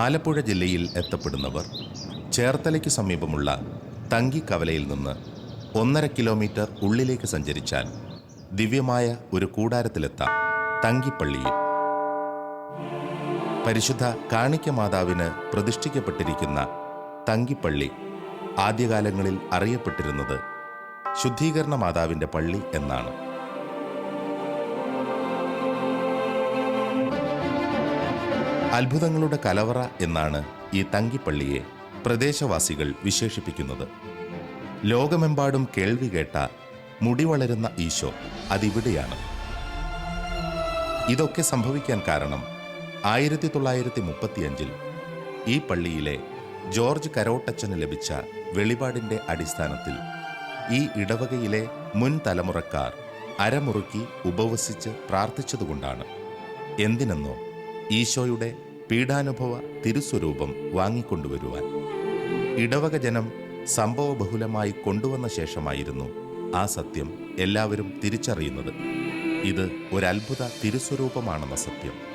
ആലപ്പുഴ ജില്ലയിൽ എത്തപ്പെടുന്നവർ ചേർത്തലയ്ക്ക് സമീപമുള്ള തങ്കിക്കവലയിൽ നിന്ന് ഒന്നര കിലോമീറ്റർ ഉള്ളിലേക്ക് സഞ്ചരിച്ചാൽ ദിവ്യമായ ഒരു കൂടാരത്തിലെത്താം തങ്കിപ്പള്ളിയിൽ. പരിശുദ്ധ കാണിക്ക മാതാവിന് പ്രതിഷ്ഠിക്കപ്പെട്ടിരിക്കുന്ന തങ്കിപ്പള്ളി ആദ്യകാലങ്ങളിൽ അറിയപ്പെട്ടിരുന്നത് ശുദ്ധീകരണ മാതാവിന്റെ പള്ളി എന്നാണ്. അത്ഭുതങ്ങളുടെ കലവറ എന്നാണ് ഈ തങ്കിപ്പള്ളിയെ പ്രദേശവാസികൾ വിശേഷിപ്പിക്കുന്നത്. ലോകമെമ്പാടും കേൾവി കേട്ട മുടി വളരുന്ന ഈശോ അതിവിടെയാണ്. ഇതൊക്കെ സംഭവിക്കാൻ കാരണം ആയിരത്തി തൊള്ളായിരത്തി മുപ്പത്തിയഞ്ചിൽ ഈ പള്ളിയിലെ ജോർജ് കരോട്ടച്ചന് ലഭിച്ച വെളിപാടിന്റെ അടിസ്ഥാനത്തിൽ ഈ ഇടവകയിലെ മുൻ തലമുറക്കാർ അരമുറുക്കി ഉപവസിച്ച് പ്രാർത്ഥിച്ചതുകൊണ്ടാണ്. എന്തിനെന്നോ ഈശോയുടെ പീഡാനുഭവ തിരുസ്വരൂപം വാങ്ങിക്കൊണ്ടുവരുവാൻ. ഇടവക ജനം സംഭവബഹുലമായി കൊണ്ടുവന്ന ശേഷമായിരുന്നു ആ സത്യം എല്ലാവരും തിരിച്ചറിയുന്നത്. ഇത് ഒരത്ഭുത തിരുസ്വരൂപമാണെന്ന സത്യം.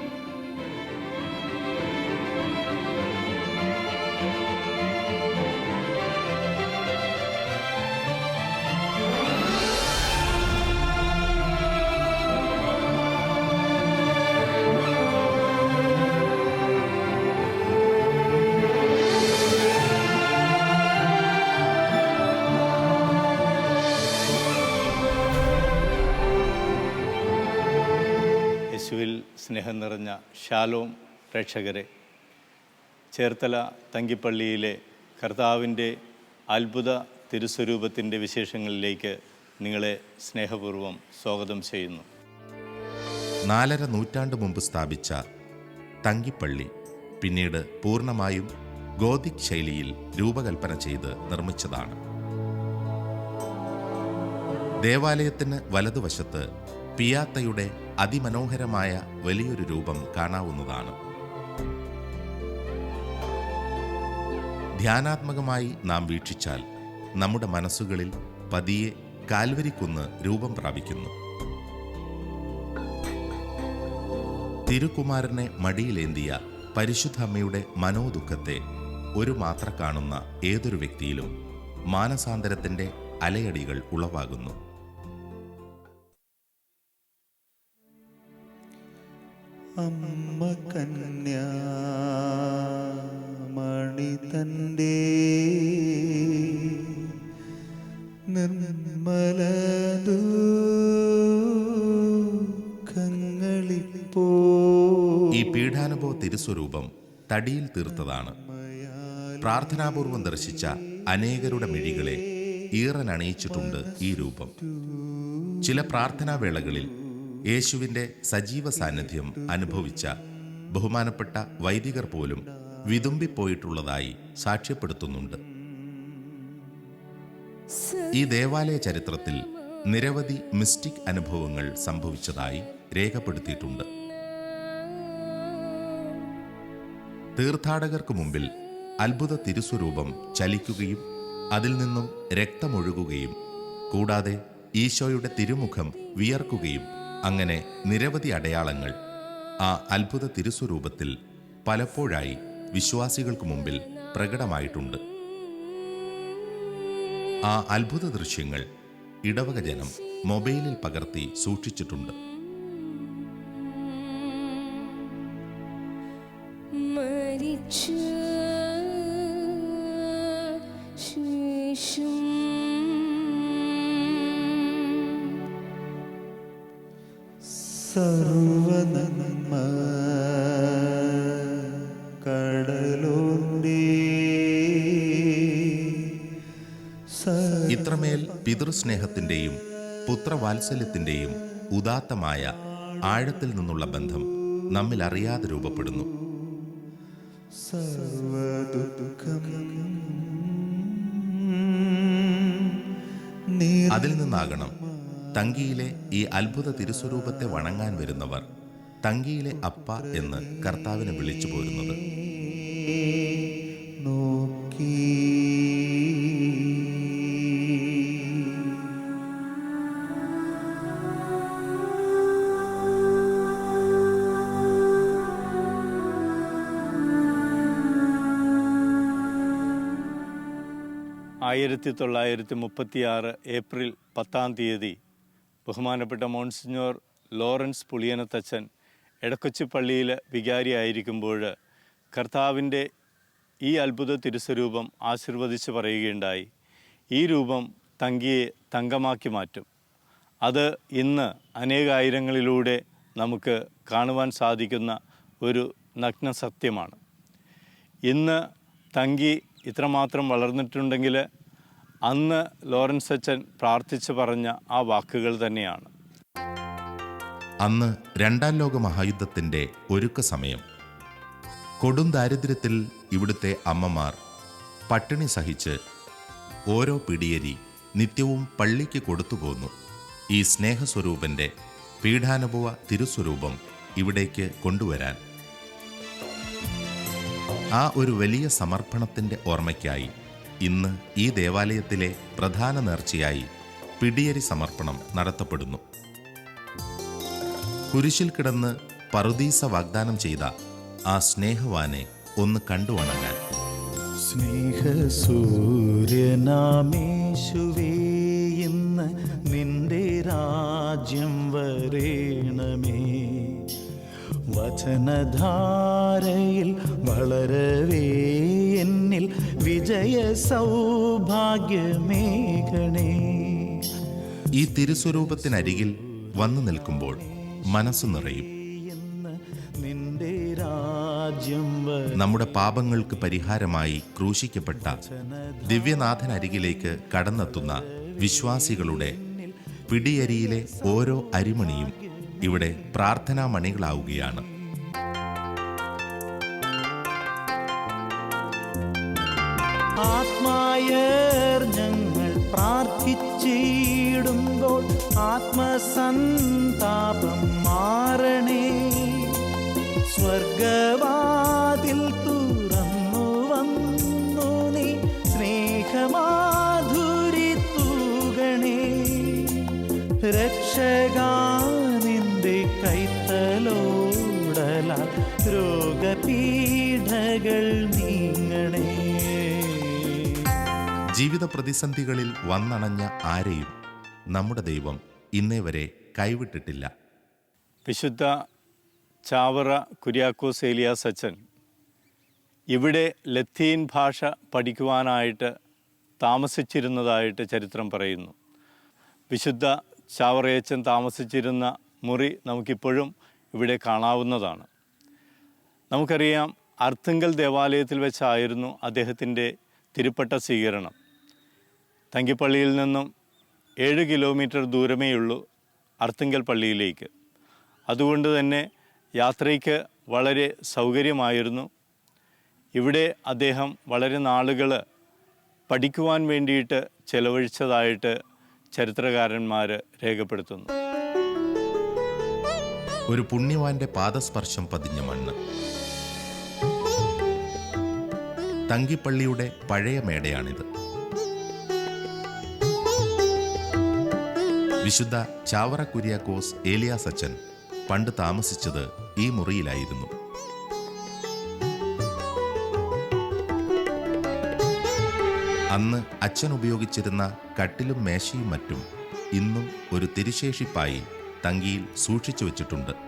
സ്നേഹം നിറഞ്ഞ ഷാലോം പ്രേക്ഷകരെ ചേർത്തല തങ്കിപ്പള്ളിയിലെ കർത്താവിന്റെ അത്ഭുത തിരുസ്വരൂപത്തിന്റെ വിശേഷങ്ങളിലേക്ക് നിങ്ങളെ സ്നേഹപൂർവം സ്വാഗതം ചെയ്യുന്നു. നാലര നൂറ്റാണ്ട് മുമ്പ് സ്ഥാപിച്ച തങ്കിപ്പള്ളി പിന്നീട് പൂർണമായും ഗോതിക് ശൈലിയിൽ രൂപകൽപ്പന ചെയ്ത് നിർമ്മിച്ചതാണ്. ദേവാലയത്തിന് വലതുവശത്ത് പിയാത്തയുടെ അതിമനോഹരമായ വലിയൊരു രൂപം കാണാവുന്നതാണ്. ധ്യാനാത്മകമായി നാം വീക്ഷിച്ചാൽ നമ്മുടെ മനസ്സുകളിൽ പതിയെ കാൽവരിക്കുന്ന് രൂപം പ്രാപിക്കുന്നു. തിരുക്കുമാരനെ മടിയിലേന്തിയ പരിശുദ്ധ അമ്മയുടെ മനോദുഃഖത്തെ ഒരു മാത്ര കാണുന്ന ഏതൊരു വ്യക്തിയിലും മാനസാന്തരത്തിന്റെ അലയടികൾ ഉളവാകുന്നു. അമ്മ കന്യാ മണി തന്റെ നിർമ്മല ദുഃഖങ്ങളിപ്പോ. ഈ പീഠാനുഭവ തിരുസ്വരൂപം തടിയിൽ തീർത്തതാണ്. പ്രാർത്ഥനാപൂർവം ദർശിച്ച അനേകരുടെ മിഴികളെ ഈറനണിയിച്ചിട്ടുണ്ട് ഈ രൂപം. ചില പ്രാർത്ഥനാവേളകളിൽ യേശുവിന്റെ സജീവ സാന്നിധ്യം അനുഭവിച്ച ബഹുമാനപ്പെട്ട വൈദികർ പോലും വിതുമ്പിപ്പോയിട്ടുള്ളതായി സാക്ഷ്യപ്പെടുത്തുന്നുണ്ട്. ഈ ദേവാലയ ചരിത്രത്തിൽ നിരവധി മിസ്റ്റിക് അനുഭവങ്ങൾ സംഭവിച്ചതായി രേഖപ്പെടുത്തിയിട്ടുണ്ട്. തീർത്ഥാടകർക്ക് മുമ്പിൽ അത്ഭുത തിരുസ്വരൂപം ചലിക്കുകയും അതിൽ നിന്നും രക്തമൊഴുകുകയും കൂടാതെ ഈശോയുടെ തിരുമുഖം വിയർക്കുകയും അങ്ങനെ നിരവധി അടയാളങ്ങൾ ആ അത്ഭുത തിരുസ്വരൂപത്തിൽ പലപ്പോഴായി വിശ്വാസികൾക്ക് മുമ്പിൽ പ്രകടമായിട്ടുണ്ട്. ആ അത്ഭുത ദൃശ്യങ്ങൾ ഇടവക ജനം മൊബൈലിൽ പകർത്തി സൂക്ഷിച്ചിട്ടുണ്ട്. ഇത്രമേൽ പുത്രവാത്സല്യത്തിന്റെയും ഉദാത്തമായ ആഴത്തിൽ നിന്നുള്ള ബന്ധം നമ്മിൽ അറിയാതെ രൂപപ്പെടുന്നു. അതിൽ നിന്നാകണം തങ്കിയിലെ ഈ അത്ഭുത തിരുസ്വരൂപത്തെ വണങ്ങാൻ വരുന്നവർ തങ്കിയിലെ അപ്പ എന്ന് കർത്താവിനെ വിളിച്ചു പോരുന്നത്. ആയിരത്തി തൊള്ളായിരത്തി മുപ്പത്തിയാറ് ഏപ്രിൽ പത്താം തീയതി ബഹുമാനപ്പെട്ട മോൺസിഞ്ഞോർ ലോറൻസ് പുളിയനത്തച്ഛൻ എടക്കൊച്ചി പള്ളിയിൽ വികാരിയായിരിക്കുമ്പോൾ കർത്താവിന്റെ ഈ അത്ഭുത തിരുസ്വരൂപം ആശീർവദിച്ച് പറയുകയുണ്ടായി. ഈ രൂപം തങ്കിയെ തങ്കമാക്കി മാറ്റും. അത് ഇന്ന് അനേകായിരങ്ങളിലൂടെ നമുക്ക് കാണുവാൻ സാധിക്കുന്ന ഒരു നഗ്ന സത്യമാണ്. ഇന്ന് തങ്കി ഇത്രമാത്രം വളർന്നിട്ടുണ്ടെങ്കിൽ അന്ന് ലോറൻസ് അച്ഛൻ പ്രാർത്ഥിച്ചു പറഞ്ഞ ആ വാക്കുകൾ തന്നെയാണ്. അന്ന് രണ്ടാം ലോക മഹായുദ്ധത്തിന്റെ ഒരുക്ക സമയം. കൊടും ദാരിദ്ര്യത്തിൽ ഇവിടുത്തെ അമ്മമാർ പട്ടിണി സഹിച്ച് ഓരോ പിടിയരി നിത്യവും പള്ളിക്ക് കൊടുത്തുപോന്നു ഈ സ്നേഹസ്വരൂപന്റെ പീഠാനുഭവ തിരുസ്വരൂപം ഇവിടേക്ക് കൊണ്ടുവരാൻ. ആ ഒരു വലിയ സമർപ്പണത്തിന്റെ ഓർമ്മയ്ക്കായി ഇന്ന് ഈ ദേവാലയത്തിലെ പ്രധാന നേർച്ചയായി പിടിയരി സമർപ്പണം നടത്തപ്പെടുന്നു. കുരിശിൽ കിടന്ന് പറുദീസ വാഗ്ദാനം ചെയ്ത ആ സ്നേഹവാനെ ഒന്ന് കണ്ടുവണങ്ങാൻ വണങ്ങാൻ. സ്നേഹസൂര്യനാമേശുവേ നിന്റെ രാജ്യം വരേണമേ. വചനധാരയിൽ വളരവേ എന്നിൽ വിജയ സൗഭാഗ്യമേഘണേ ഈ തിരുസ്വരൂപത്തിനരികിൽ വന്നു നിൽക്കുമ്പോൾ മനസ്സ് നിറയും. നമ്മുടെ പാപങ്ങൾക്ക് പരിഹാരമായി ക്രൂശിക്കപ്പെട്ട ദിവ്യനാഥനരികിലേക്ക് കടന്നെത്തുന്ന വിശ്വാസികളുടെ പിടിയരിയിലെ ഓരോ അരിമണിയും ഇവിടെ പ്രാർത്ഥനാ മണികളാവുകയാണ് ആത്മായർ ഞങ്ങൾ പ്രാർത്ഥിച്ചിടുമ്പോൾ ആത്മസന്താപം മാറണേ. സ്വർഗവാതിൽ തുറന്നു വന്നു നീ സ്നേഹമാധുരി തൂകണേ. രക്ഷകാനിന്റെ ജീവിത പ്രതിസന്ധികളിൽ വന്നണഞ്ഞ ആരെയും നമ്മുടെ ദൈവം ഇന്നേ വരെ കൈവിട്ടിട്ടില്ല. വിശുദ്ധ ചാവറ കുര്യാക്കോസ് ഏലിയാസ് സച്ചൻ ഇവിടെ ലത്തീൻ ഭാഷ പഠിക്കുവാനായിട്ട് താമസിച്ചിരുന്നതായിട്ട് ചരിത്രം പറയുന്നു. വിശുദ്ധ ചാവറയച്ചൻ താമസിച്ചിരുന്ന മുറി നമുക്കിപ്പോഴും ഇവിടെ കാണാവുന്നതാണ്. നമുക്കറിയാം അർത്തുങ്കൽ ദേവാലയത്തിൽ വെച്ചായിരുന്നു അദ്ദേഹത്തിന്റെ തിരുപ്പട്ട സ്വീകരണം. തങ്കിപ്പള്ളിയിൽ നിന്നും ഏഴ് കിലോമീറ്റർ ദൂരമേ ഉള്ളൂ അർത്തിങ്കൽ പള്ളിയിലേക്ക്. അതുകൊണ്ട് തന്നെ യാത്രയ്ക്ക് വളരെ സൗകര്യമായിരുന്നു. ഇവിടെ അദ്ദേഹം വളരെ നാളുകൾ പഠിക്കുവാൻ വേണ്ടിയിട്ട് ചെലവഴിച്ചതായിട്ട് ചരിത്രകാരന്മാർ രേഖപ്പെടുത്തുന്നു. ഒരു പുണ്യവാന്റെ പാദസ്പർശം പതിഞ്ഞ മണ്ണ്. തങ്കിപ്പള്ളിയുടെ പഴയ മേടയാണിത്. വിശുദ്ധ ചാവറ കുര്യാക്കോസ് ഏലിയാസ് അച്ഛൻ പണ്ട് താമസിച്ചത് ഈ മുറിയിലായിരുന്നു. അന്ന് അച്ഛൻ ഉപയോഗിച്ചിരുന്ന കട്ടിലും മേശയും മറ്റും ഇന്നും ഒരു തിരുശേഷിപ്പായി തങ്കിയിൽ സൂക്ഷിച്ചു വച്ചിട്ടുണ്ട്.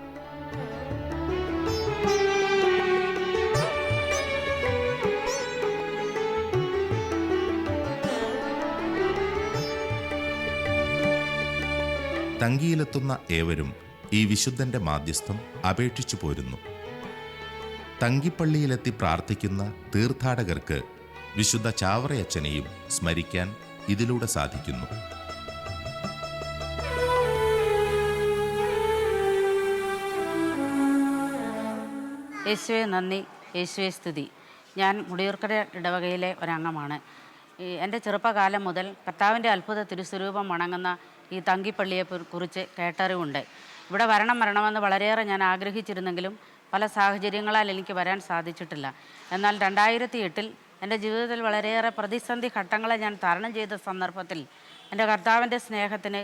തങ്കിയിലെത്തുന്ന ഏവരും ഈ വിശുദ്ധന്റെ മാധ്യസ്ഥം അപേക്ഷിച്ചു പോരുന്നു. തങ്കിപ്പള്ളിയിലെത്തി പ്രാർത്ഥിക്കുന്ന തീർത്ഥാടകർക്ക് വിശുദ്ധ ചാവറയച്ചനെയും സ്മരിക്കാൻ ഇതിലൂടെ സാധിക്കുന്നു. യേശുവെ നന്ദി. യേശുവെ സ്തുതി. ഞാൻ മുടിയൂർക്കര ഇടവകയിലെ ഒരംഗമാണ്. എന്റെ ചെറുപ്പകാലം മുതൽ കർത്താവിന്റെ അത്ഭുത തിരുസ്വരൂപം വണങ്ങുന്ന ഈ തങ്കിപ്പള്ളിയെ കുറിച്ച് കേട്ടറിവുണ്ട്. ഇവിടെ വരണം വരണമെന്ന് വളരെയേറെ ഞാൻ ആഗ്രഹിച്ചിരുന്നെങ്കിലും പല സാഹചര്യങ്ങളാൽ എനിക്ക് വരാൻ സാധിച്ചിട്ടില്ല. എന്നാൽ രണ്ടായിരത്തി എട്ടിൽ എന്റെ ജീവിതത്തിൽ വളരെയേറെ പ്രതിസന്ധി ഘട്ടങ്ങളെ ഞാൻ തരണം ചെയ്ത സന്ദർഭത്തിൽ എന്റെ കർത്താവിന്റെ സ്നേഹത്തിന്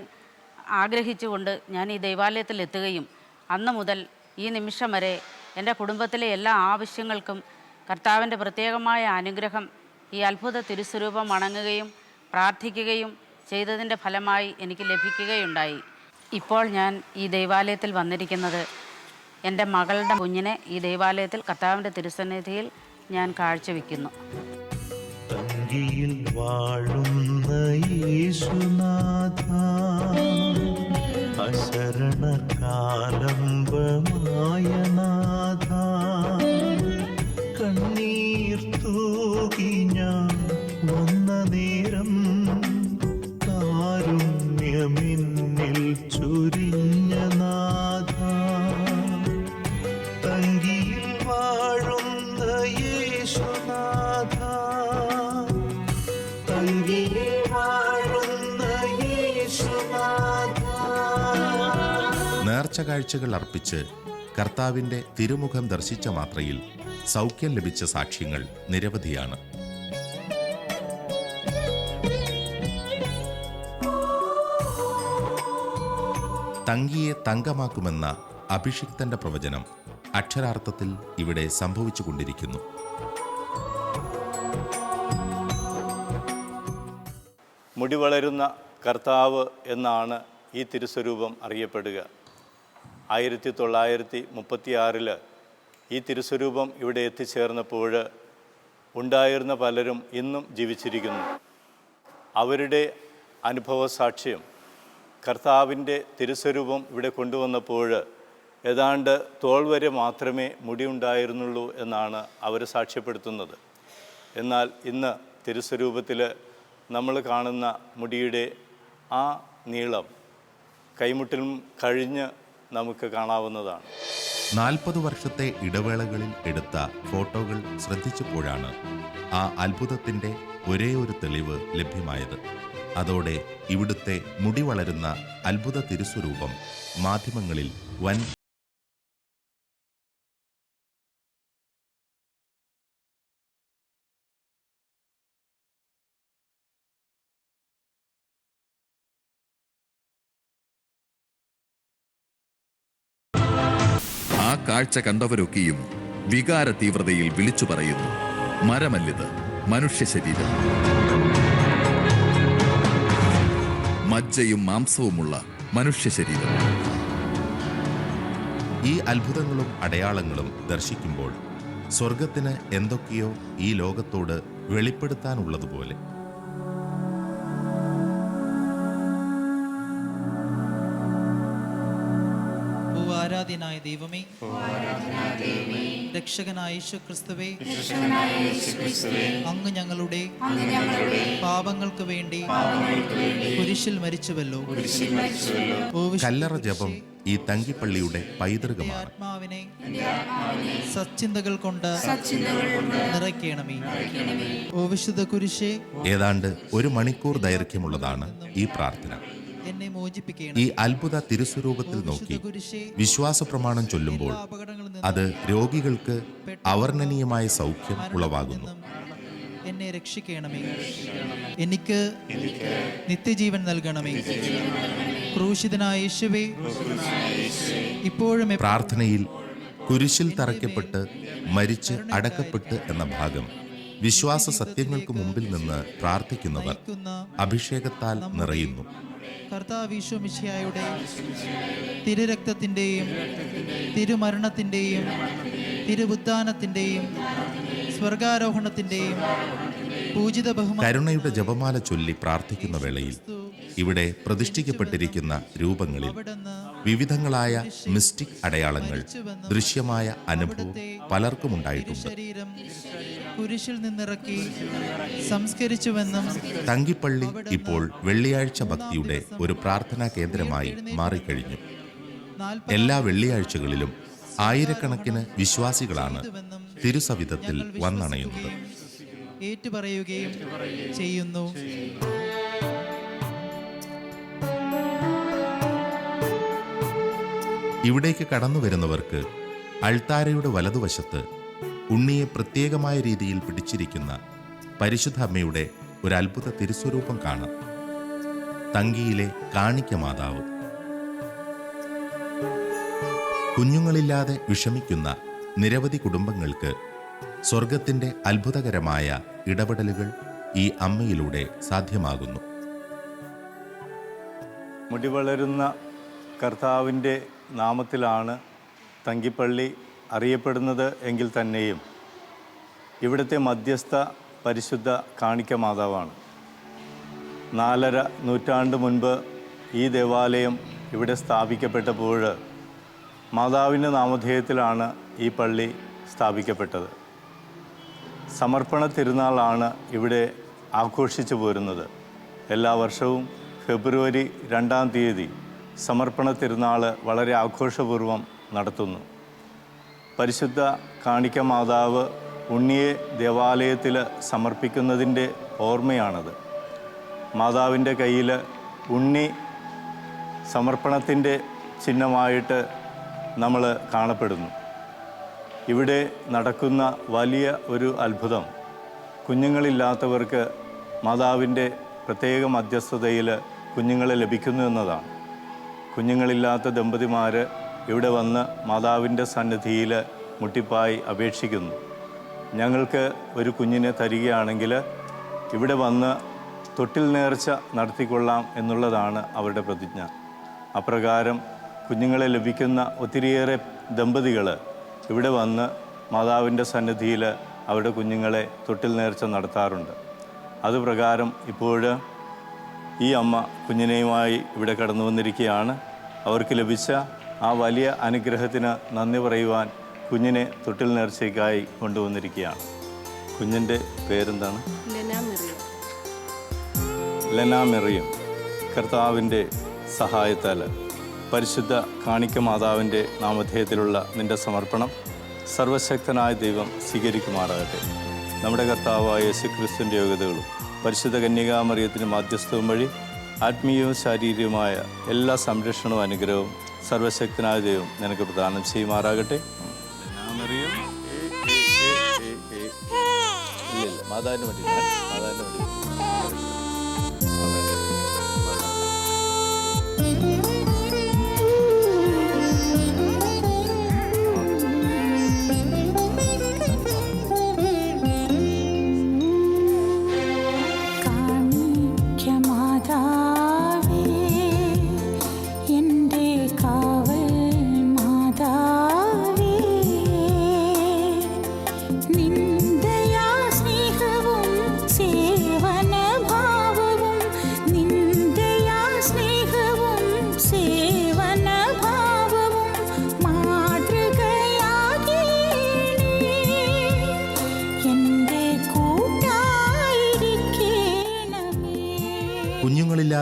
ആഗ്രഹിച്ചുകൊണ്ട് ഞാൻ ഈ ദൈവാലയത്തിൽ എത്തുകയും അന്ന് മുതൽ ഈ നിമിഷം വരെ എന്റെ കുടുംബത്തിലെ എല്ലാ ആവശ്യങ്ങൾക്കും കർത്താവിന്റെ പ്രത്യേകമായ അനുഗ്രഹം ഈ അത്ഭുത തിരുസ്വരൂപം വണങ്ങുകയും പ്രാർത്ഥിക്കുകയും ചെയ്തതിന്റെ ഫലമായി എനിക്ക് ലഭിക്കുകയുണ്ടായി. ഇപ്പോൾ ഞാൻ ഈ ദൈവാലയത്തിൽ വന്നിരിക്കുന്നത് എന്റെ മകളുടെ കുഞ്ഞിനെ ഈ ദൈവാലയത്തിൽ കർത്താവിന്റെ തിരുസന്നിധിയിൽ ഞാൻ കാഴ്ചവെക്കുന്നു. വാഴുന്ന കാലംബമായ ചുരിഞ്ഞ നാഥ. തങ്കിയിൽ വാഴുന്ന യേശുനാഥ. തങ്കിയിൽ വാഴുന്ന യേശുനാഥ. നേർച്ച കാഴ്ചകൾ അർപ്പിച്ച് കർത്താവിന്റെ തിരുമുഖം ദർശിച്ച മാത്രയിൽ സൗഖ്യം ലഭിച്ച സാക്ഷ്യങ്ങൾ നിരവധിയാണ്. തങ്കിയെ തങ്കമാക്കുമെന്ന അഭിഷിക്തന്റെ പ്രവചനം അക്ഷരാർത്ഥത്തിൽ ഇവിടെ സംഭവിച്ചുകൊണ്ടിരിക്കുന്നു. മുടി വളരുന്ന കർത്താവ് എന്നാണ് ഈ തിരുസ്വരൂപം അറിയപ്പെടുക. ആയിരത്തി തൊള്ളായിരത്തി മുപ്പത്തിയാറിൽ ഈ തിരുസ്വരൂപം ഇവിടെ എത്തിച്ചേർന്നപ്പോൾ ഉണ്ടായിരുന്ന പലരും ഇന്നും ജീവിച്ചിരിക്കുന്നു. അവരുടെ അനുഭവ സാക്ഷ്യം കർത്താവിന്റെ തിരുസ്വരൂപം ഇവിടെ കൊണ്ടുവന്നപ്പോൾ ഏതാണ്ട് തോൾ വരെ മാത്രമേ മുടിയുണ്ടായിരുന്നുള്ളൂ എന്നാണ് അവർ സാക്ഷ്യപ്പെടുത്തുന്നത്. എന്നാൽ ഇന്ന് തിരുസ്വരൂപത്തിൽ നമ്മൾ കാണുന്ന മുടിയുടെ ആ നീളം കൈമുട്ടിലും കഴിഞ്ഞ് നമുക്ക് കാണാവുന്നതാണ്. നാൽപ്പത് വർഷത്തെ ഇടവേളകളിൽ എടുത്ത ഫോട്ടോകൾ ശ്രദ്ധിച്ചപ്പോഴാണ് ആ അത്ഭുതത്തിന്റെ ഒരേ ഒരു തെളിവ് ലഭ്യമായത്. അതോടെ ഇവിടുത്തെ മുടി വളരുന്ന അത്ഭുത തിരുസ്വരൂപം മാധ്യമങ്ങളിൽ വൻ ആ കാഴ്ച കണ്ടവരൊക്കെയും വികാര തീവ്രതയിൽ വിളിച്ചു പറയുന്നു. മരമല്ലിത് മനുഷ്യ ശരീരം. മജ്ജയും മാംസവുമുള്ള മനുഷ്യ ശരീരം. ഈ അത്ഭുതങ്ങളും അടയാളങ്ങളും ദർശിക്കുമ്പോൾ സ്വർഗത്തിന് എന്തൊക്കെയോ ഈ ലോകത്തോട് വെളിപ്പെടുത്താനുള്ളതുപോലെ. ആരാധ്യനായ ദൈവമേ. രക്ഷകനായ യേശു ക്രിസ്തുവേ അങ്ങ് ഞങ്ങളുടെ പാപങ്ങൾക്ക് വേണ്ടി കുരിശിൽ മരിച്ചുവല്ലോ. ഓ കല്ലറ ജപം ഈ തങ്കിപ്പള്ളിയുടെ പൈതൃകമാണ്. ആത്മാവിനെ സച്ചിന്തകൾ കൊണ്ട് നിറയ്ക്കണമേ. ഓ വിശുദ്ധ കുരിശേ ഏതാണ്ട് ഒരു മണിക്കൂർ ദൈർഘ്യമുള്ളതാണ് ഈ പ്രാർത്ഥന. ഈ അത്ഭുത തിരുസ്വരൂപത്തിൽ നോക്കി വിശ്വാസ പ്രമാണം ചൊല്ലുമ്പോൾ അത് രോഗികൾക്ക് അവർണനീയമായ സൗഖ്യം ഉളവാകുന്നു. എന്നെ രക്ഷിക്കണമേ. എനിക്ക് നിത്യജീവൻ നൽകണമേ. ക്രൂശിതനായ യേശുവേ ഇപ്പോഴും പ്രാർത്ഥനയിൽ കുരിശിൽ തറയ്ക്കപ്പെട്ട് മരിച്ച് അടക്കപ്പെട്ട് എന്ന ഭാഗം വിശ്വാസ സത്യങ്ങൾക്ക് മുമ്പിൽ നിന്ന് പ്രാർത്ഥിക്കുന്നവർ അഭിഷേകത്താൽ നിറയുന്നു. കർത്താവ് ഈശോമിശിഹായുടെ തിരുരക്തത്തിന്റെയും തിരുമരണത്തിന്റെയും തിരുബുദ്ധാനത്തിന്റെയും സ്വർഗാരോഹണത്തിന്റെയും പൂജിത ബഹുമാന കരുണയുടെ ജപമാല ചൊല്ലി പ്രാർത്ഥിക്കുന്ന വേളയിൽ ഇവിടെ പ്രതിഷ്ഠിക്കപ്പെട്ടിരിക്കുന്ന രൂപങ്ങളിൽ വിവിധങ്ങളായ മിസ്റ്റിക് അടയാളങ്ങൾ ദൃശ്യമായ അനുഭവം പലർക്കും ഉണ്ടായിട്ടുണ്ട് കുരിശിൽ നിന്നിറക്കി സംസ്കരിച്ചുവെന്നും തങ്കിപ്പള്ളി ഇപ്പോൾ വെള്ളിയാഴ്ച ഭക്തിയുടെ ഒരു പ്രാർത്ഥനാ കേന്ദ്രമായി മാറിക്കഴിഞ്ഞു. എല്ലാ വെള്ളിയാഴ്ചകളിലും ആയിരക്കണക്കിന് വിശ്വാസികളാണ് തിരുസവിധത്തിൽ വന്നണയുന്നത്. ഏറ്റുപറയുകയും ചെയ്യുന്നു. ഇവിടേക്ക് കടന്നു വരുന്നവർക്ക് അൾത്താരയുടെ വലതുവശത്ത് ഉണ്ണിയെ പ്രത്യേകമായ രീതിയിൽ പിടിച്ചിരിക്കുന്ന പരിശുദ്ധ അമ്മയുടെ ഒരു അത്ഭുത തിരുസ്വരൂപം കാണാം. തങ്കിയിലെ കാണിക്ക മാതാവ്. കുഞ്ഞുങ്ങളില്ലാതെ വിഷമിക്കുന്ന നിരവധി കുടുംബങ്ങൾക്ക് സ്വർഗത്തിന്റെ അത്ഭുതകരമായ ഇടപെടലുകൾ ഈ അമ്മയിലൂടെ സാധ്യമാകുന്നു. മുടി വളരുന്ന കർത്താവിന്റെ നാമത്തിലാണ് തങ്കിപ്പള്ളി അറിയപ്പെടുന്നത് എങ്കിൽ തന്നെയും ഇവിടുത്തെ മധ്യസ്ഥ പരിശുദ്ധ കാണിക്ക മാതാവാണ്. നാലര നൂറ്റാണ്ട് മുൻപ് ഈ ദേവാലയം ഇവിടെ സ്ഥാപിക്കപ്പെട്ടപ്പോൾ മാതാവിന്റെ നാമധേയത്തിലാണ് ഈ പള്ളി സ്ഥാപിക്കപ്പെട്ടത്. സമർപ്പണ തിരുനാളാണ് ഇവിടെ ആഘോഷിച്ചു പോരുന്നത്. എല്ലാ വർഷവും ഫെബ്രുവരി രണ്ടാം തീയതി സമർപ്പണ തിരുനാൾ വളരെ ആഘോഷപൂർവം നടത്തുന്നു. പരിശുദ്ധ കാണിക്ക മാതാവ് ഉണ്ണിയെ ദേവാലയത്തിൽ സമർപ്പിക്കുന്നതിന്റെ ഓർമ്മയാണത്. മാതാവിന്റെ കയ്യിൽ ഉണ്ണി സമർപ്പണത്തിന്റെ ചിഹ്നമായിട്ട് നമ്മൾ കാണപ്പെടുന്നു. ഇവിടെ നടക്കുന്ന വലിയ ഒരു അത്ഭുതം കുഞ്ഞുങ്ങളില്ലാത്തവർക്ക് മാതാവിന്റെ പ്രത്യേക മധ്യസ്ഥതയിൽ കുഞ്ഞുങ്ങളെ ലഭിക്കുന്നു എന്നതാണ്. കുഞ്ഞുങ്ങളില്ലാത്ത ദമ്പതിമാർ ഇവിടെ വന്ന് മാതാവിന്റെ സന്നിധിയിൽ മുട്ടിപ്പായി അപേക്ഷിക്കുന്നു. ഞങ്ങൾക്ക് ഒരു കുഞ്ഞിനെ തരികയാണെങ്കിൽ ഇവിടെ വന്ന് തൊട്ടിൽ നേർച്ച നടത്തിക്കൊള്ളാം എന്നുള്ളതാണ് അവരുടെ പ്രതിജ്ഞ. അപ്രകാരം കുഞ്ഞുങ്ങളെ ലഭിക്കുന്ന ഒത്തിരിയേറെ ദമ്പതികൾ ഇവിടെ വന്ന് മാതാവിന്റെ സന്നിധിയിൽ അവരുടെ കുഞ്ഞുങ്ങളെ തൊട്ടിൽ നേർച്ച നടത്താറുണ്ട്. അതുപ്രകാരം ഇപ്പോൾ ഈ അമ്മ കുഞ്ഞിനെയുമായി ഇവിടെ കടന്നു വന്നിരിക്കുകയാണ് അവർക്ക് ലഭിച്ച ആ വലിയ അനുഗ്രഹത്തിന് നന്ദി പറയുവാൻ കുഞ്ഞിനെ തൊട്ടിൽ നേർച്ചയ്ക്കായി കൊണ്ടുവന്നിരിക്കുകയാണ്. കുഞ്ഞിന്റെ പേരെന്താണ്? ലനാമെറിയം മെറിയം. കർത്താവിന്റെ സഹായത്താൽ പരിശുദ്ധ കാണിക്ക മാതാവിന്റെ നാമധേയത്തിലുള്ള നിന്റെ സമർപ്പണം സർവശക്തനായ ദൈവം സ്വീകരിക്കുമാറാകട്ടെ. നമ്മുടെ കർത്താവായ യേശു ക്രിസ്തുവിന്റെ യോഗ്യതകളും പരിശുദ്ധ കന്യകാമറിയത്തിന്റെ മാധ്യസ്ഥവും വഴി ആത്മീയവും ശാരീരികവുമായ എല്ലാ സംരക്ഷണവും അനുഗ്രഹവും സർവശക്തനായ ദൈവം നിനക്ക് പ്രദാനം ചെയ്യുമാറാകട്ടെ. മാതാവിന് വേണ്ടി മാതാവിന് ഏ,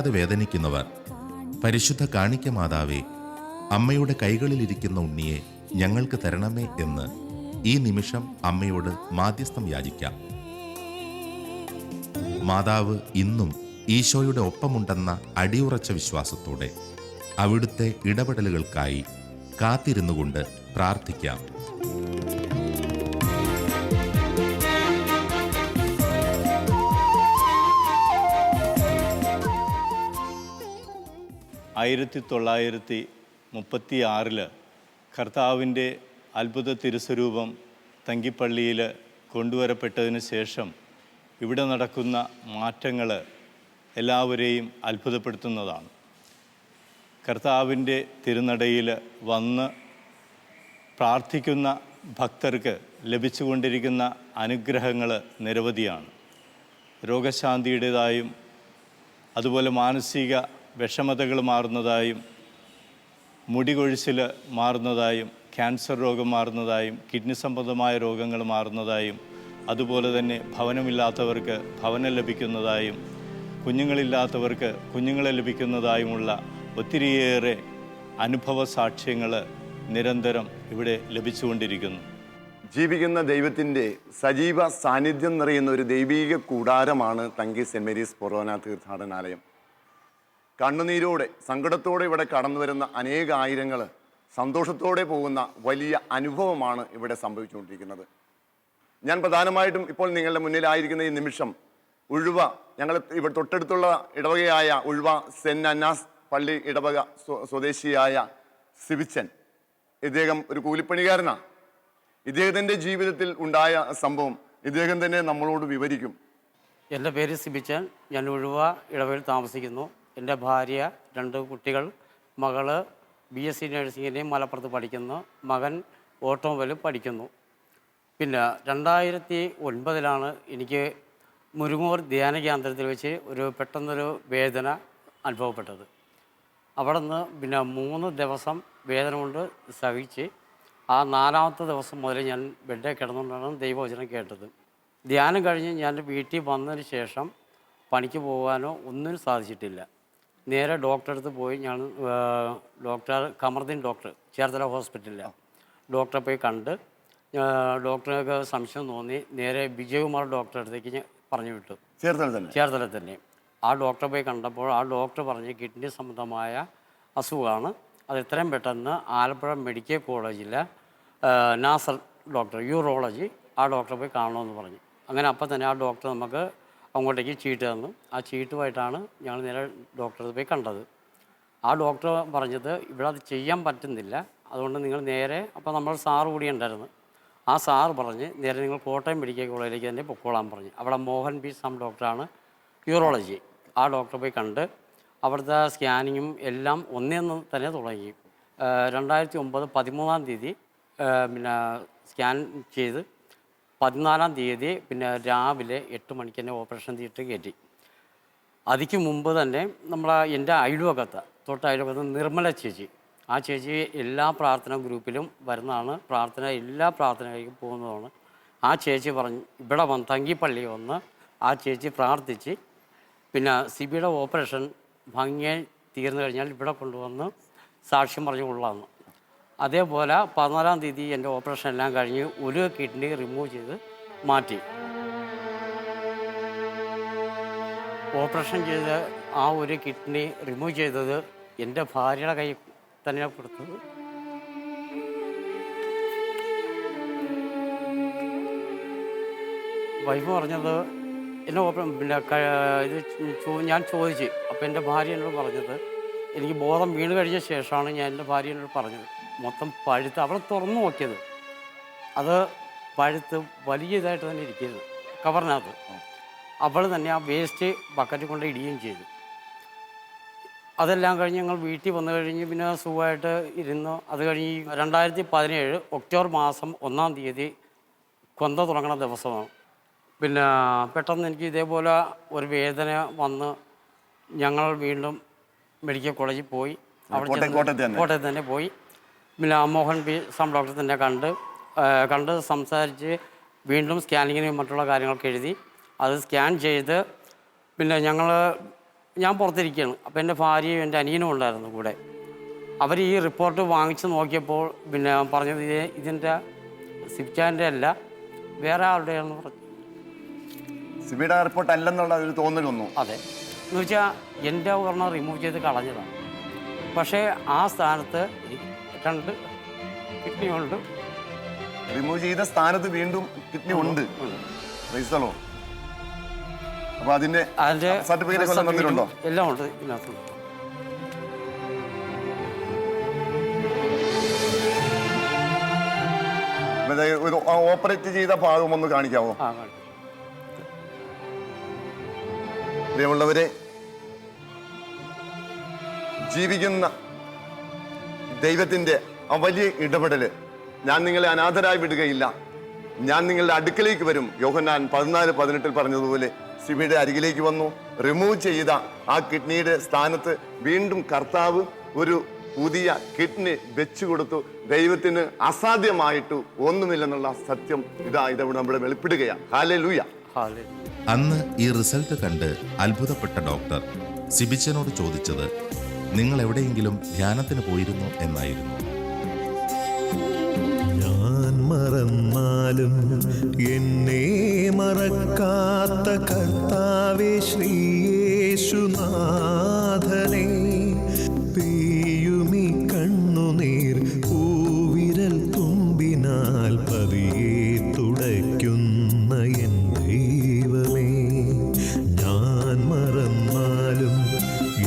കുഞ്ഞുങ്ങളില്ലാതെ വേദനിക്കുന്നവർ പരിശുദ്ധ കാണിക്ക മാതാവേ അമ്മയുടെ കൈകളിലിരിക്കുന്ന ഉണ്ണിയെ ഞങ്ങൾക്ക് തരണമേ എന്ന് ഈ നിമിഷം അമ്മയോട് മാധ്യസ്ഥം യാചിക്കാം. മാതാവ് ഇന്നും ഈശോയുടെ ഒപ്പമുണ്ടെന്ന അടിയുറച്ച വിശ്വാസത്തോടെ അവിടുത്തെ ഇടപെടലുകൾക്കായി കാത്തിരുന്നുകൊണ്ട് പ്രാർത്ഥിക്കാം. ആയിരത്തി തൊള്ളായിരത്തി മുപ്പത്തി ആറിൽ കർത്താവിന്റെ അത്ഭുത തിരുസ്വരൂപം തങ്കിപ്പള്ളിയിൽ കൊണ്ടുവരപ്പെട്ടതിന് ശേഷം ഇവിടെ നടക്കുന്ന മാറ്റങ്ങൾ എല്ലാവരെയും അത്ഭുതപ്പെടുത്തുന്നതാണ്. കർത്താവിന്റെ തിരുനടയിൽ വന്ന് പ്രാർത്ഥിക്കുന്ന ഭക്തർക്ക് ലഭിച്ചുകൊണ്ടിരിക്കുന്ന അനുഗ്രഹങ്ങൾ നിരവധിയാണ്. രോഗശാന്തിയുടേതായും അതുപോലെ മാനസിക വിഷമതകൾ മാറുന്നതായും മുടി കൊഴിച്ചിൽ മാറുന്നതായും ക്യാൻസർ രോഗം മാറുന്നതായും കിഡ്നി സംബന്ധമായ രോഗങ്ങൾ മാറുന്നതായും അതുപോലെ തന്നെ ഭവനമില്ലാത്തവർക്ക് ഭവനം ലഭിക്കുന്നതായും കുഞ്ഞുങ്ങളില്ലാത്തവർക്ക് കുഞ്ഞുങ്ങളെ ലഭിക്കുന്നതായുമുള്ള ഒത്തിരിയേറെ അനുഭവ സാക്ഷ്യങ്ങൾ നിരന്തരം ഇവിടെ ലഭിച്ചുകൊണ്ടിരിക്കുന്നു. ജീവിക്കുന്ന ദൈവത്തിന്റെ സജീവ സാന്നിധ്യം നിറയുന്ന ഒരു ദൈവീക കൂടാരമാണ് തങ്കി സെന്റ് മേരീസ് പൊറോന തീർത്ഥാടനാലയം. കണ്ണുനീരോടെ സങ്കടത്തോടെ ഇവിടെ കടന്നു വരുന്ന അനേക ആയിരങ്ങൾ സന്തോഷത്തോടെ പോകുന്ന വലിയ അനുഭവമാണ് ഇവിടെ സംഭവിച്ചുകൊണ്ടിരിക്കുന്നത്. ഞാൻ പ്രധാനമായിട്ടും ഇപ്പോൾ നിങ്ങളുടെ മുന്നിലായിരിക്കുന്ന ഈ നിമിഷം ഉഴുവ ഞങ്ങൾ ഇവിടെ തൊട്ടടുത്തുള്ള ഇടവകയായ ഉഴുവ സെന്റ് അന്നാസ് പള്ളി ഇടവക സ്വദേശിയായ സിബിച്ചൻ ഇദ്ദേഹം ഒരു കൂലിപ്പണിക്കാരനാണ് ഇദ്ദേഹത്തിന്റെ ജീവിതത്തിൽ ഉണ്ടായ സംഭവം ഇദ്ദേഹം തന്നെ നമ്മളോട് വിവരിക്കും. എന്റെ പേര് സിബിച്ചൻ. ഞാൻ ഉഴുവ ഇടവയിൽ താമസിക്കുന്നു. എന്റെ ഭാര്യ രണ്ട് കുട്ടികൾ മകൾ ബി എസ് സി നഴ്സിങ്ങിനെ മലപ്പുറത്ത് പഠിക്കുന്നു. മകൻ ഓട്ടോമൊബൈൽ പഠിക്കുന്നു. പിന്നെ രണ്ടായിരത്തി ഒൻപതിലാണ് എനിക്ക് മുരുങ്ങൂർ ധ്യാന കേന്ദ്രത്തിൽ വെച്ച് ഒരു പെട്ടെന്നൊരു വേദന അനുഭവപ്പെട്ടത്. അവിടെ നിന്ന് പിന്നെ മൂന്ന് ദിവസം വേദന കൊണ്ട് സഹിച്ച് ആ നാലാമത്തെ ദിവസം മുതൽ ഞാൻ ബെഡിൽ കിടന്നുകൊണ്ടാണ് ദൈവവചനം കേട്ടത്. ധ്യാനം കഴിഞ്ഞ് ഞാൻ വീട്ടിൽ വന്നതിന് ശേഷം പണിക്ക് പോകാനോ ഒന്നിനും സാധിച്ചിട്ടില്ല. നേരെ ഡോക്ടറെ അടുത്ത് പോയി ഞാൻ ഡോക്ടർ കമർദ്ദീൻ ഡോക്ടർ ചേർത്തല ഹോസ്പിറ്റലിലാണ് ഡോക്ടറെ പോയി കണ്ട് ഡോക്ടറിനൊക്കെ ഡോക്ടർക്ക് സംശയം തോന്നി. നേരെ വിജയകുമാർ ഡോക്ടറെ അടുത്തേക്ക് ഞാൻ പറഞ്ഞു വിട്ടു. ചേർത്തല തന്നെ? ചേർത്തല തന്നെ. ആ ഡോക്ടറെ പോയി കണ്ടപ്പോൾ ആ ഡോക്ടർ പറഞ്ഞ് കിഡ്നി സംബന്ധമായ അസുഖമാണ്. അത് എത്രയും പെട്ടെന്ന് ആലപ്പുഴ മെഡിക്കൽ കോളേജിലെ നാസർ ഡോക്ടർ യൂറോളജി ആ ഡോക്ടറെ പോയി കാണണമെന്ന് പറഞ്ഞു. അങ്ങനെ അപ്പം തന്നെ ആ ഡോക്ടർ നമുക്ക് അങ്ങോട്ടേക്ക് ചീട്ട് തന്നു. ആ ചീട്ടുമായിട്ടാണ് ഞങ്ങൾ നേരെ ഡോക്ടറെ പോയി കണ്ടത്. ആ ഡോക്ടർ പറഞ്ഞത് ഇവിടെ അത് ചെയ്യാൻ പറ്റുന്നില്ല. അതുകൊണ്ട് നിങ്ങൾ നേരെ അപ്പോൾ നമ്മൾ സാറ് കൂടി ഉണ്ടായിരുന്നു. ആ സാറ് പറഞ്ഞ് നേരെ നിങ്ങൾ കോട്ടയം മെഡിക്കൽ കോളേജിലേക്ക് തന്നെ പൊക്കോളാൻ പറഞ്ഞു. അവിടെ മോഹൻ ബി സാം ഡോക്ടറാണ് യൂറോളജി. ആ ഡോക്ടറെ പോയി കണ്ട് അവിടുത്തെ സ്കാനിങ്ങും എല്ലാം ഒന്നേന്ന് തന്നെ തുടങ്ങി. രണ്ടായിരത്തി ഒമ്പത് പതിമൂന്നാം തീയതി പിന്നെ സ്കാൻ ചെയ്ത് പതിനാലാം തീയതി പിന്നെ രാവിലെ എട്ട് മണിക്ക് തന്നെ ഓപ്പറേഷൻ തിയേറ്റർ കയറ്റി. അതിക്ക് മുമ്പ് തന്നെ നമ്മളെ എന്റെ അയൽവകത്ത് തൊട്ട് അയൽവകത്ത് നിർമ്മല ചേച്ചി. ആ ചേച്ചി എല്ലാ പ്രാർത്ഥന ഗ്രൂപ്പിലും വരുന്നതാണ്. പ്രാർത്ഥന എല്ലാ പ്രാർത്ഥനയിലേക്കും പോകുന്നതാണ്. ആ ചേച്ചി പറഞ്ഞു ഇവിടെ വന്ന് തങ്കിപ്പള്ളി വന്ന് ആ ചേച്ചി പ്രാർത്ഥിച്ച് പിന്നെ സിബിയുടെ ഓപ്പറേഷൻ ഭംഗിയായി തീർന്നു കഴിഞ്ഞാൽ ഇവിടെ കൊണ്ടുവന്ന് സാക്ഷ്യം പറഞ്ഞു കൊള്ളാമെന്ന്. അതേപോലെ പതിനാലാം തീയതി എന്റെ ഓപ്പറേഷൻ എല്ലാം കഴിഞ്ഞ് ഒരു കിഡ്നി റിമൂവ് ചെയ്ത് മാറ്റി. ഓപ്പറേഷൻ ചെയ്ത് ആ ഒരു കിഡ്നി റിമൂവ് ചെയ്തത് എന്റെ ഭാര്യയുടെ കൈ തന്നെ കൊടുത്തത് വൈഫ് പറഞ്ഞത് എന്നെ ഓപ്പറ പിന്നെ ഇത് ഞാൻ ചോദിച്ചു. അപ്പോൾ എന്റെ ഭാര്യ എന്നോട് പറഞ്ഞത് എനിക്ക് ബോധം വീണ് കഴിഞ്ഞ ശേഷമാണ് ഞാൻ എന്റെ ഭാര്യ എന്നോട് പറഞ്ഞത്. മൊത്തം പഴുത്ത് അവിടെ തുറന്നു നോക്കിയത്. അത് പഴുത്ത് വലിയ ഇതായിട്ട് തന്നെ ഇരിക്കരുത്. കവറിനകത്ത്. അവൾ തന്നെ ആ വേസ്റ്റ് ബക്കറ്റ് കൊണ്ട് ഇടുകയും ചെയ്തു. അതെല്ലാം കഴിഞ്ഞ് ഞങ്ങൾ വീട്ടിൽ വന്നു കഴിഞ്ഞ് പിന്നെ സുഖമായിട്ട് ഇരുന്നു. അത് കഴിഞ്ഞ് രണ്ടായിരത്തി പതിനേഴ് ഒക്ടോബർ മാസം ഒന്നാം തീയതി കൊന്ത തുടങ്ങുന്ന ദിവസമാണ്. പിന്നെ പെട്ടെന്ന് എനിക്ക് ഇതേപോലെ ഒരു വേദന വന്ന് ഞങ്ങൾ വീണ്ടും മെഡിക്കൽ കോളേജിൽ പോയി. അവിടെ? കോട്ടയത്ത് തന്നെ പോയി. പിന്നെ മോഹൻ ബി സം ഡോക്ടറെ തന്നെ കണ്ട് കണ്ട് സംസാരിച്ച് വീണ്ടും സ്കാനിങ്ങിന് മറ്റുള്ള കാര്യങ്ങളൊക്കെ എഴുതി. അത് സ്കാൻ ചെയ്ത് പിന്നെ ഞങ്ങൾ ഞാൻ പുറത്തിരിക്കുകയാണ്. അപ്പോൾ എന്റെ ഭാര്യയും എന്റെ അനിയനും ഉണ്ടായിരുന്നു കൂടെ. അവർ ഈ റിപ്പോർട്ട് വാങ്ങിച്ച് നോക്കിയപ്പോൾ പിന്നെ പറഞ്ഞത് ഇത് ഇതിന്റെ സിപ്റ്റാന്റെ അല്ല വേറെ ആളുടെയാണെന്ന് പറഞ്ഞു. സിബിയുടെ റിപ്പോർട്ട് അല്ലെന്നുള്ള ഒരു തോന്നൽ വന്നു. അതെ. എന്ന് വെച്ചാൽ എന്റെ ഒരെണ്ണം റിമൂവ് ചെയ്ത് കളഞ്ഞതാണ്. പക്ഷേ ആ സ്ഥാനത്ത് രണ്ട് കിഡ്നി ഉണ്ട്. റിമൂവ് ചെയ്ത സ്ഥാനത്ത് വീണ്ടും കിഡ്നി ഉണ്ട്. ക്രൈസ്തലോ അപ്പൊ അതിന്റെ അതിന്റെ സർട്ടിഫിക്കറ്റ് തന്നിട്ടുണ്ടോ? എല്ലാം ഉണ്ട് ഇതിനകത്ത്. അപ്പൊ ഓപ്പറേറ്റ് ചെയ്ത ഭാഗം ഒന്ന് കാണിക്കാമോ. പ്രിയമുള്ളവരെ ജീവിക്കുന്ന ദൈവത്തിന്റെ ആ വലിയ ഇടപെടൽ ഞാൻ നിങ്ങളെ അനാഥരായി വിടുകയില്ല. ഞാൻ നിങ്ങളുടെ അടുക്കലേക്ക് വരും. യോഹന്നാൻ പതിനാല് പതിനെട്ടിൽ പറഞ്ഞതുപോലെ സിബിയുടെ അരികിലേക്ക് വന്നു. റിമൂവ് ചെയ്ത ആ കിഡ്നിയുടെ സ്ഥാനത്ത് വീണ്ടും കർത്താവ് ഒരു പുതിയ കിഡ്നി വെച്ചു കൊടുത്തു. ദൈവത്തിന് അസാധ്യമായിട്ട് ഒന്നുമില്ലെന്നുള്ള സത്യം ഇതാ ഇതവിടെ നമ്മൾ വെളിപ്പെടുകയാണ്. ഹാലെ ലൂയ അന്ന് ഈ റിസൾട്ട് കണ്ട് അത്ഭുതപ്പെട്ട ഡോക്ടർ സിബിച്ചനോട് ചോദിച്ചത് നിങ്ങൾ എവിടെയെങ്കിലും ധ്യാനത്തിന് പോയിരുന്നു എന്നായിരുന്നു. ഞാൻ മറന്നാലും എന്നെ മറക്കാത്ത കർത്താവേ ശ്രീയേശുനാഥ